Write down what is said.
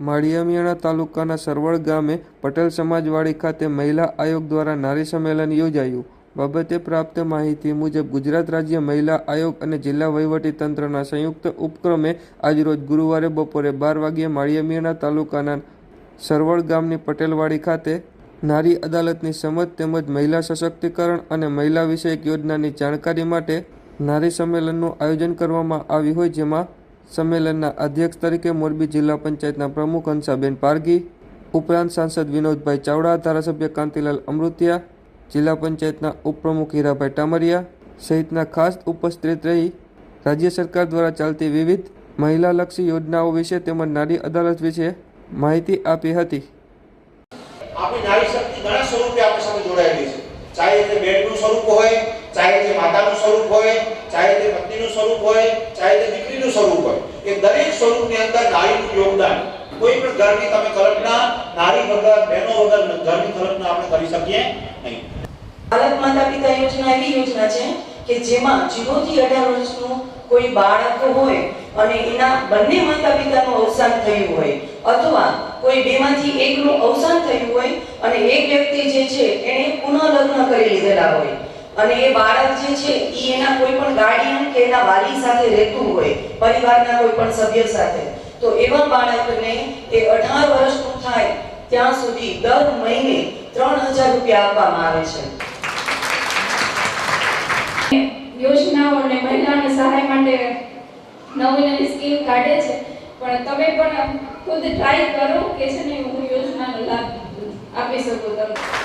માળિયામિયાણા તાલુકાના સરવળ ગામે પટેલ સમાજવાડી ખાતે મહિલા આયોગ દ્વારા નારી સંમેલન યોજાયું. બાબતે પ્રાપ્ત માહિતી મુજબ ગુજરાત રાજ્ય મહિલા આયોગ અને જિલ્લા વહીવટી તંત્રના સંયુક્ત ઉપક્રમે આજરોજ ગુરુવારે બપોરે બાર વાગ્યે માળિયામિયાણા તાલુકાના સરવળ ગામની પટેલવાડી ખાતે નારી અદાલતની સમજ તેમજ મહિલા સશક્તિકરણ અને મહિલા વિષયક યોજનાની જાણકારી માટે નારી સંમેલનનું આયોજન કરવામાં આવ્યું હોય જેમાં સંમેલનના અધ્યક્ષ તરીકે મોરબી જિલ્લા પંચાયતના પ્રમુખ હંસાબેન પારગી ઉપરાંત સાંસદ વિનોદભાઈ ચાવડા, ધારાસભ્ય કાંતિલાલ અમૃતિયા, જિલ્લા પંચાયતના ઉપપ્રમુખ હીરાભાઈ ટામરિયા સહિતના ખાસ ઉપસ્થિત રહી રાજ્ય સરકાર દ્વારા ચાલતી વિવિધ મહિલાલક્ષી યોજનાઓ વિશે તેમજ નારી અદાલત વિશે માહિતી આપી હતી. આપણી નારી શક્તિ ઘણા સ્વરૂપે આપણી સાથે જોડાયેલી છે. ચાહે તે બેનનું સ્વરૂપ હોય ચાહે તે માતાનું સ્વરૂપ હોય, ચાહે તે પત્નીનું સ્વરૂપ હોય, ચાહે તે દીકરીનું સ્વરૂપ હોય. એ દરેક સ્વરૂપની અંદર નારીનું યોગદાન. કોઈ પણ ઘરની તમે કલ્પના, નારી વગર, બહેનો વગર ઘરની કલ્પના આપણે કરી શકીએ નહીં. બાળક માતા પિતા યોજના એવી યોજના છે કે જેમાં 0 થી 18 વર્ષનું કોઈ બાળક હોય અને એના બંને માતા પિતાનું અવસાન થયું હોય અથવા કોઈ બેમાંથી એકનું અવસાન થયું હોય અને એક વ્યક્તિ જે છે, એણે પુનઃ લગ્ન કરી લીધેલા હોય. અને એ બાળક જે છે એ એના કોઈ પણ ગાર્ડિયન કે એના વાલી સાથે રહેતું હોય, પરિવારના કોઈ પણ સભ્ય સાથે. તો એવા બાળકને એ 18 વર્ષનું થાય ત્યાં સુધી દર મહિને 3000 રૂપિયા આપવામાં આવે છે. યોજનાઓ અને મહિલાઓને સહાય માટે નવી નવી સ્કીમ કાઢે છે. પણ તમે પણ ખુદ ટ્રાય કરો કે છે ને હું યોજનાનો લાભ આપી શકું તમને.